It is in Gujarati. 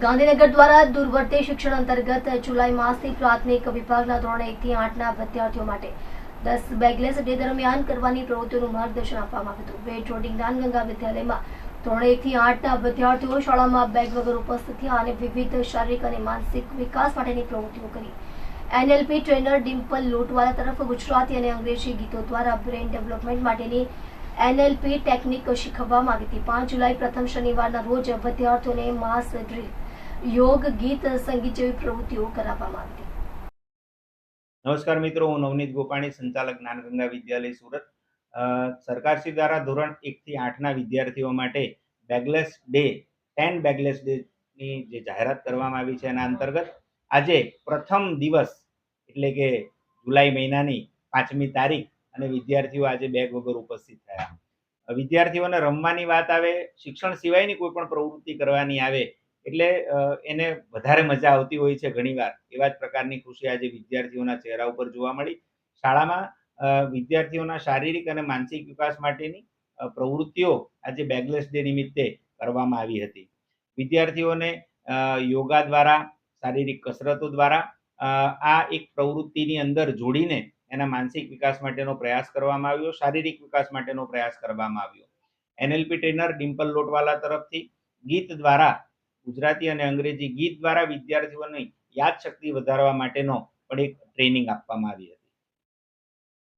ગાંધીનગર દ્વારા દૂરવર્તી શિક્ષણ અંતર્ગત જુલાઈ માસથી પ્રાથમિક વિભાગના ધોરણ એકથી આઠના વિદ્યાર્થીઓ માટે દસ બેગલેસ ડે દરમિયાન કરવાની પ્રવૃત્તિઓનું માર્ગદર્શન આપવામાં આવ્યું હતું. વેટ રોડિંગ જ્ઞાનગંગા વિદ્યાલયમાં ધોરણ એકથી આઠના વિદ્યાર્થીઓ શાળામાં બેગ વગર ઉપસ્થિત થયા અને વિવિધ શારીરિક અને માનસિક વિકાસ માટેની પ્રવૃત્તિઓ કરી. એનએલપી ટ્રેનર ડિમ્પલ લોટવાલા તરફ ગુજરાતી અને અંગ્રેજી ગીતો દ્વારા બ્રેન ડેવલપમેન્ટ માટેની એનએલપી ટેકનિક શીખવવામાં આવી હતી. પાંચ જુલાઈ પ્રથમ શનિવારના રોજ વિદ્યાર્થીઓને માસ ડ્રીલ યોગ, ગીત, સંગીત જેવી પ્રવૃત્તિઓ કરાવવામાં આવી નમસ્કાર મિત્રો, હું નવનીત ગોપાણી, સંચાલક જ્ઞાનગંગા વિદ્યાલય સુરત. સરકારશ્રી દ્વારા ધોરણ એકથી આઠના વિદ્યાર્થીઓ માટે બેગલેસ ડે, ટેન બેગલેસ ડેની જે જાહેરાત કરવામાં આવી છે એના અંતર્ગત આજે પ્રથમ દિવસ એટલે કે જુલાઈ મહિનાની પાંચમી તારીખ અને વિદ્યાર્થીઓ આજે બેગ વગર ઉપસ્થિત થયા વિદ્યાર્થીઓને રમવાની વાત આવે, શિક્ષણ સિવાયની કોઈ પણ પ્રવૃત્તિ કરવાની આવે, એટલે એને વધારે મજા આવતી હોય છે ઘણીવાર. એવા જ પ્રકારની ખુશી આજે વિદ્યાર્થીઓના ચહેરા ઉપર જોવા મળી. શાળામાં વિદ્યાર્થીઓના શારીરિક અને માનસિક વિકાસ માટેની પ્રવૃત્તિઓ આજે બેગલેસ ડે નિમિત્તે કરવામાં આવી હતી. વિદ્યાર્થીઓને યોગા દ્વારા, શારીરિક કસરતો દ્વારા આ એક પ્રવૃત્તિની અંદર જોડીને એના માનસિક વિકાસ માટેનો પ્રયાસ કરવામાં આવ્યો, શારીરિક વિકાસ માટેનો પ્રયાસ કરવામાં આવ્યો. એનએલપી ટ્રેનર ડિમ્પલ લોટવાલા તરફથી ગીત દ્વારા, ગુજરાતી અને અંગ્રેજી ગીત દ્વારા વિદ્યાર્થીઓની યાદશક્તિ વધારવા માટેનો પણ એક ટ્રેનિંગ આપવામાં આવી હતી.